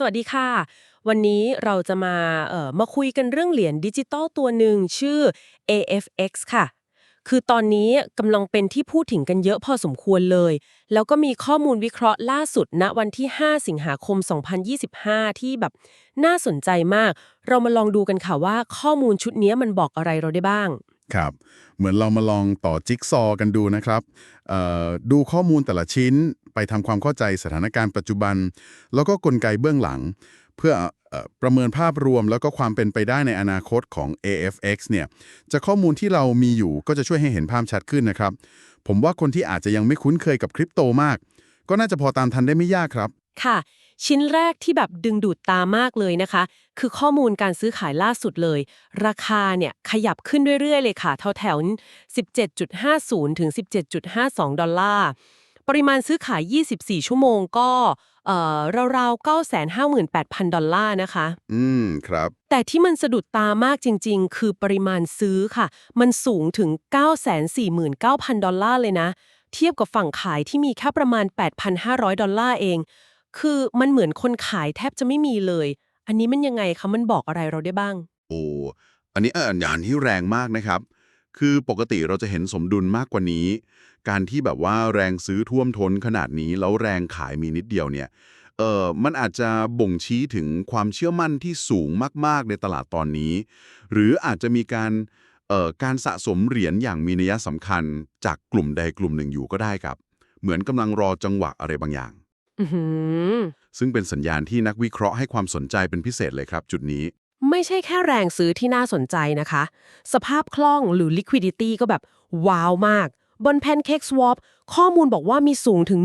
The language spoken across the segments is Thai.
สวัสดีค่ะ วันนี้เราจะมาเอ่อมาคุยกันเรื่องเหรียญดิจิตอลตัวหนึ่งชื่อ AFX ค่ะ คือตอนนี้กำลังเป็นที่พูดถึงกันเยอะพอสมควรเลย แล้วก็มีข้อมูลวิเคราะห์ล่าสุดณวันที่ 5 สิงหาคม 2025 ที่แบบน่าสนใจมาก เรามาลองดูกันค่ะว่าข้อมูลชุดนี้มันบอกอะไรเราได้บ้าง ครับ เหมือนเรามาลองต่อจิ๊กซอว์กันดูนะครับ ดูข้อมูลแต่ละชิ้นไปทำความเข้าใจสถานการณ์ปัจจุบัน แล้วก็กลไกเบื้องหลัง เพื่อประเมินภาพรวมแล้วก็ความเป็นไปได้ในอนาคตของ AFX เนี่ยจากข้อมูลที่เรามีอยู่ก็จะช่วยให้เห็นภาพชัดขึ้นนะครับ ผมว่าคนที่อาจจะยังไม่คุ้นเคยกับคริปโตมาก ก็น่าจะพอตามทันได้ไม่ยากครับ ค่ะ ชิ้นแรกที่แบบดึงดูดตามากเลยนะคะ คือข้อมูลการซื้อขายล่าสุดเลย ราคาเนี่ยขยับขึ้นเรื่อยๆ เลยค่ะแถวๆ17.50 ถึง 17.52 ดอลลาร์ ปริมาณซื้อขาย 24 ชั่วโมงก็เอ่อราวๆ 958,000 ดอลลาร์นะคะ อืม ครับ แต่ที่มันสะดุดตามากจริง ๆ คือปริมาณซื้อค่ะ มันสูงถึง 949,000 ดอลลาร์เลยนะ เทียบกับฝั่งขายที่มีแค่ประมาณ 8,500 ดอลลาร์เอง คือมันเหมือนคนขายแทบจะไม่มีเลย อันนี้มันยังไงคะ มันบอกอะไรเราได้บ้าง โอ้อันนี้อันอย่างที่แรงมากนะครับ คือปกติเราจะเห็นสมดุลมากกว่านี้ การที่แบบว่าแรงซื้อท่วมท้นขนาดนี้แล้วแรงขายมีนิดเดียวเนี่ยเออมันอาจจะบ่งชี้ถึงความเชื่อมั่นที่สูงมาก ๆ ในตลาดตอนนี้ หรืออาจจะมีการเอ่อการสะสมเหรียญอย่างมีนัยสำคัญจากกลุ่มใดกลุ่มหนึ่งอยู่ก็ได้ครับ เหมือนกำลังรอจังหวะอะไรบางอย่าง ซึ่งเป็นสัญญาณที่นักวิเคราะห์ให้ความสนใจเป็นพิเศษเลยครับ จุดนี้ ไม่ใช่แค่แรงซื้อที่น่าสนใจนะคะ สภาพคล่องหรือ liquidity ก็แบบ ว้าวมาก บน Pancake Swap ข้อมูลบอกว่ามีสูงถึง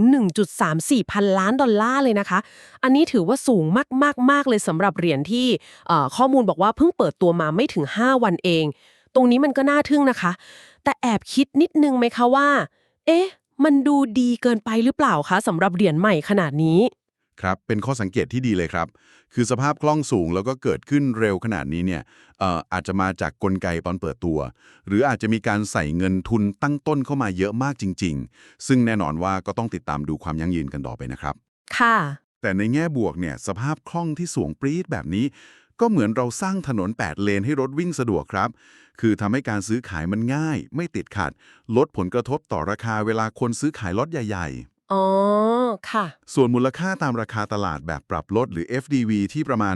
1.34 พันล้านดอลลาร์เลยนะคะ อันนี้ถือว่าสูงมากๆมากเลยสำหรับเหรียญที่เอ่อข้อมูลบอกว่าเพิ่งเปิดตัวมาไม่ถึง 5 วันเอง ตรงนี้มันก็น่าทึ่งนะคะ แต่แอบคิดนิดนึงไหมคะว่า เอ๊ะ มันดูดีเกินไปหรือเปล่าคะสำหรับเหรียญใหม่ขนาดนี้ ครับ เป็นข้อสังเกตที่ดีเลยครับ คือสภาพคล่องสูงแล้วก็เกิดขึ้นเร็วขนาดนี้เนี่ยเอ่ออาจจะมาจากกลไกตอนเปิดตัว หรืออาจจะมีการใส่เงินทุนตั้งต้นเข้ามาเยอะมากจริง ๆ ซึ่งแน่นอนว่าก็ต้องติดตามดูความยั่งยืนกันต่อไปนะครับ ค่ะ แต่ในแง่บวกเนี่ยสภาพคล่องที่สูงปรี๊ดแบบนี้ ก็เหมือนเราสร้างถนน 8 เลนให้รถวิ่งสะดวกครับ คือทำให้การซื้อขายมันง่าย ไม่ติดขัด ลดผลกระทบต่อราคาเวลาคนซื้อขายล็อตใหญ่ ๆอ๋อ ค่ะ ส่วนมูลค่าตามราคาตลาดแบบปรับลดหรือ FDV ที่ประมาณ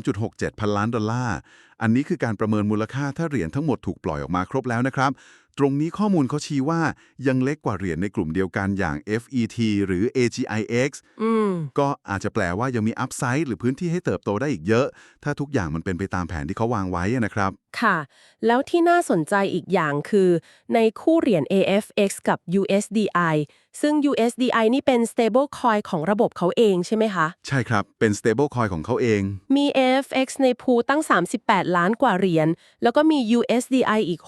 3.67 พันล้านดอลลาร์ อันนี้คือการประเมินมูลค่าถ้าเหรียญทั้งหมดถูกปล่อยออกมาครบแล้วนะครับ ตรงนี้ข้อมูลเขาชี้ว่ายังเล็กกว่าเหรียญในกลุ่มเดียวกันอย่าง FET หรือ AGIX อืมก็อาจจะแปลว่ายังมีอัพไซด์หรือพื้นที่ให้เติบโตได้อีกเยอะ ถ้าทุกอย่างมันเป็นไปตามแผนที่เขาวางไว้นะครับ ค่ะ แล้วที่น่าสนใจอีกอย่างคือ ในคู่เหรียญ AFX กับ USDI ซึ่ง USDI นี่เป็น stable coin ของระบบเขาเองใช่ไหมคะ ใช่ครับ เป็น stable coin ของเขาเอง มี AFX ในพูลตั้ง 38 ล้านกว่าเหรียญ แล้วก็มี USDI อีก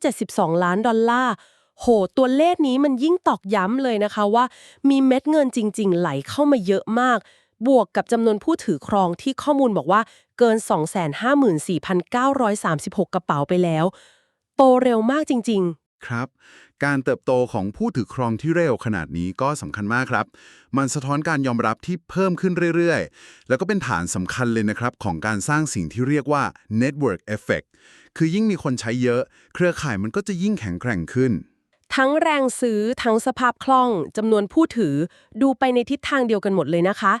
672 ล้านดอลลาร์ โห ตัวเลขนี้มันยิ่งตอกย้ำเลยนะคะว่า มีเม็ดเงินจริง ๆ ไหลเข้ามาเยอะมาก บวกกับจำนวนผู้ถือครองที่ข้อมูลบอกว่าเกิน 254,936 กระเป๋าไปแล้ว โตเร็วมากจริงครับ การเติบโตของผู้ถือครองที่เร็วขนาดนี้ก็สำคัญมากครับ มันสะท้อนการยอมรับที่เพิ่มขึ้นเรื่อยๆ แล้วก็เป็นฐานสำคัญเลยนะครับ ของการสร้างสิ่งที่เรียกว่า network effect คือยิ่งมีคนใช้เยอะ เครือข่ายมันก็จะยิ่งแข็งแกร่งขึ้น ทั้งแรงซื้อทั้งสภาพคล่องจำนวนผู้ถือดูไปในทิศทางเดียวกันหมดเลยนะคะ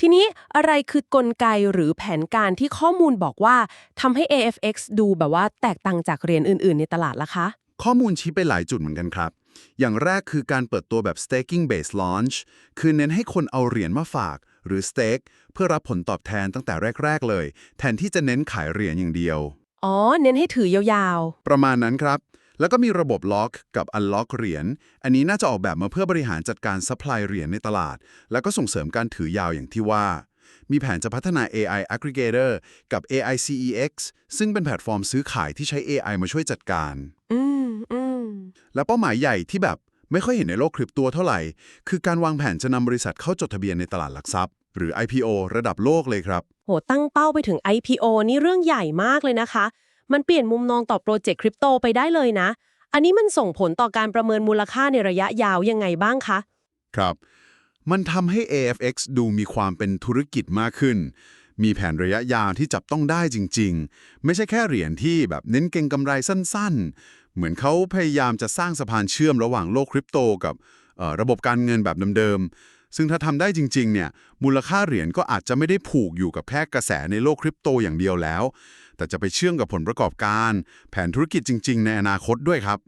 ทีนี้อะไรคือกลไกหรือแผนการที่ข้อมูลบอกว่าทำให้ AFX ดูแบบว่าแตกต่างจากเหรียญอื่น ๆ ในตลาดล่ะคะ ข้อมูลชี้ไปหลายจุดเหมือนกันครับ อย่างแรกคือการเปิดตัวแบบ staking based launch คือเน้นให้คนเอาเหรียญมาฝาก หรือ stake เพื่อรับผลตอบแทนตั้งแต่แรก ๆ เลย แทนที่จะเน้นขายเหรียญอย่างเดียว อ๋อ เน้นให้ถือยาวประมาณนั้นครับ แล้วก็มีระบบล็อกกับ unlock เหรียญ อันนี้น่าจะออกแบบมาเพื่อบริหารจัดการ supply เหรียญในตลาด แล้วก็ส่งเสริมการถือยาวอย่างที่ว่ามีแผนจะพัฒนา AI aggregator กับ AI CEX ซึ่งเป็นแพลตฟอร์มซื้อขายที่ใช้ AI มาช่วยจัดการๆอืมอืม และเป้าหมายใหญ่ที่แบบไม่ค่อยเห็นในโลกคริปโตัวเท่าไหร่ คือการวางแผนจะนำบริษัทเข้าจดทะเบียนในตลาดหลักทรัพย์ หรือ IPO ระดับโลกเลยครับ โห ตั้งเป้าไปถึง IPO นี่เรื่องใหญ่มากเลยนะคะ มันเปลี่ยนมุมมองต่อโปรเจกต์คริปโตไปได้เลยนะ อันนี้มันส่งผลต่อการประเมินมูลค่าในระยะยาวยังไงบ้างคะ ครับ มันทำให้ AFX ดูมีความเป็นธุรกิจมากขึ้น มีแผนระยะยาวที่จับต้องได้จริง ๆ ไม่ใช่แค่เหรียญที่แบบเน้นเก็งกำไรสั้น ๆ เหมือนเขาพยายามจะสร้างสะพานเชื่อมระหว่างโลกคริปโตกับระบบการเงินแบบเดิมๆ ซึ่งถ้าทำได้จริงๆ เนี่ย มูลค่าเหรียญก็อาจจะไม่ได้ผูกอยู่กับแค่กระแสในโลกคริปโตอย่างเดียวแล้ว แต่จะไปเชื่อมกับผลประกอบการ แผนธุรกิจจริง ๆ ในอนาคตด้วยครับ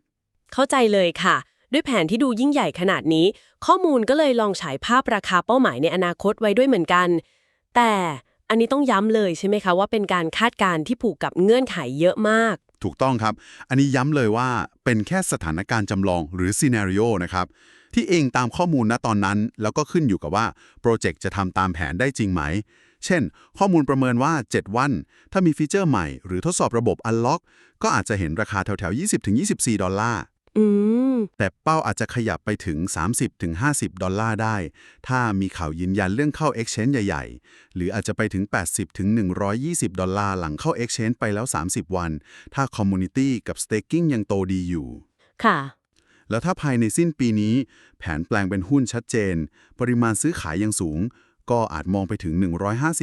เข้าใจเลยค่ะ ด้วยแผนที่ดูยิ่งใหญ่ขนาดนี้ ข้อมูลก็เลยลองฉายภาพราคาเป้าหมายในอนาคตไว้ด้วยเหมือนกัน แต่อันนี้ต้องย้ำเลยใช่ไหมคะว่าเป็นการคาดการณ์ที่ผูกกับเงื่อนไขเยอะมาก ถูกต้องครับ อันนี้ย้ำเลยว่าเป็นแค่สถานการณ์จำลองหรือซีนารีโอนะครับ ที่เองตามข้อมูลณตอนนั้น แล้วก็ขึ้นอยู่กับว่าโปรเจกต์จะทำตามแผนได้จริงไหม เช่น ข้อมูลประเมินว่า 7 วัน ถ้ามีฟีเจอร์ใหม่ หรือทดสอบระบบ Unlock ก็อาจจะเห็นราคาแถวๆ 20-24 ดอลลาร์ อืม แต่เป้าอาจจะขยับไปถึง 30-50 ดอลลาร์ได้ ถ้ามีข่าวยืนยันเรื่องเข้า Exchange ใหญ่ ๆ หรืออาจจะไปถึง 80-120 ดอลลาร์หลังเข้า Exchange ไปแล้ว 30 วัน ถ้า Community กับ Staking ยังโตดีอยู่ ค่ะ แล้วถ้าภายในสิ้นปีนี้ แผนแปลงเป็นหุ้นชัดเจน ปริมาณซื้อขายยังสูง ก็อาจมองไปถึง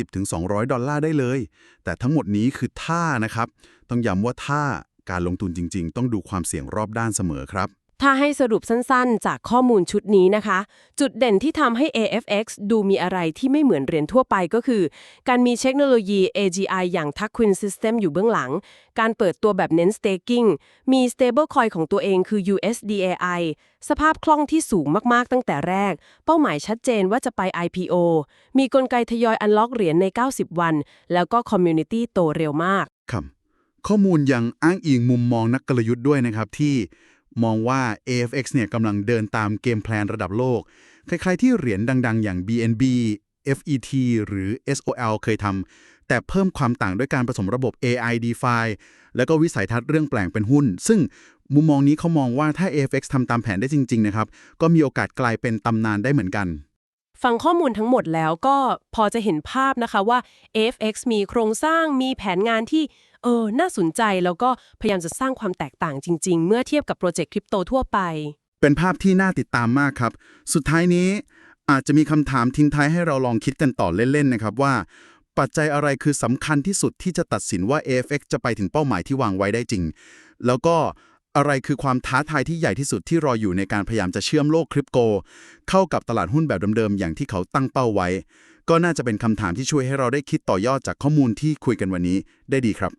150-200 ดอลลาร์ได้เลย แต่ทั้งหมดนี้คือท่านะครับ ต้องย้ำว่าท่า การลงทุนจริง ๆ ต้องดูความเสี่ยงรอบด้านเสมอครับ ถ้าให้สรุปสั้นๆ จากข้อมูลชุดนี้นะคะ จุดเด่นที่ทำให้ AFX ดูมีอะไรที่ไม่เหมือนเหรียญทั่วไปก็คือ การมีเทคโนโลยี AGI อย่าง Taquin System อยู่เบื้องหลัง การเปิดตัวแบบเน้น staking มี stablecoin ของตัวเองคือ USDAI สภาพคล่องที่สูงมากๆ ตั้งแต่แรก เป้าหมายชัดเจนว่าจะไป IPO มีกลไกทยอย unlock เหรียญใน 90 วัน แล้วก็ community โตเร็วมากครับ ข้อมูลยังอ้างอิงมุมมองนักกลยุทธ์ด้วยนะครับ ที่มองว่า AFX เนี่ยกำลังเดินตามเกมแพลนระดับโลก คล้ายๆที่เหรียญดังๆ อย่าง BNB FET หรือ SOL เคยทำแต่เพิ่มความต่างด้วยการผสมระบบ AI DeFi แล้วก็วิสัยทัศน์เรื่องแปลงเป็นหุ้น ซึ่งมุมมองนี้เขามองว่าถ้า AFX ทำตามแผนได้จริง ๆ นะครับ ก็มีโอกาสกลายเป็นตำนานได้เหมือนกัน ฟังข้อมูลทั้งหมดแล้วก็พอจะเห็นภาพนะคะว่า AFX มีโครงสร้างมีแผนงานที่ เออ น่าสนใจแล้วก็พยายามจะสร้างความแตกต่างจริง ๆ เมื่อเทียบกับโปรเจกต์คริปโตทั่วไป เป็นภาพที่น่าติดตามมากครับ สุดท้ายนี้อาจจะมีคำถามทิ้งท้ายให้เราลองคิดกันต่อเล่น ๆ นะครับว่า ปัจจัยอะไรคือสำคัญที่สุดที่จะตัดสินว่า AFX จะไปถึงเป้าหมายที่วางไว้ได้จริง แล้วก็อะไรคือความท้าทายที่ใหญ่ที่สุดที่รออยู่ในการพยายามจะเชื่อมโลกคริปโตเข้ากับตลาดหุ้นแบบเดิมๆอย่างที่เขาตั้งเป้าไว้ ก็น่าจะเป็นคำถามที่ช่วยให้เราได้คิดต่อยอดจากข้อมูลที่คุยกันวันนี้ได้ดีครับ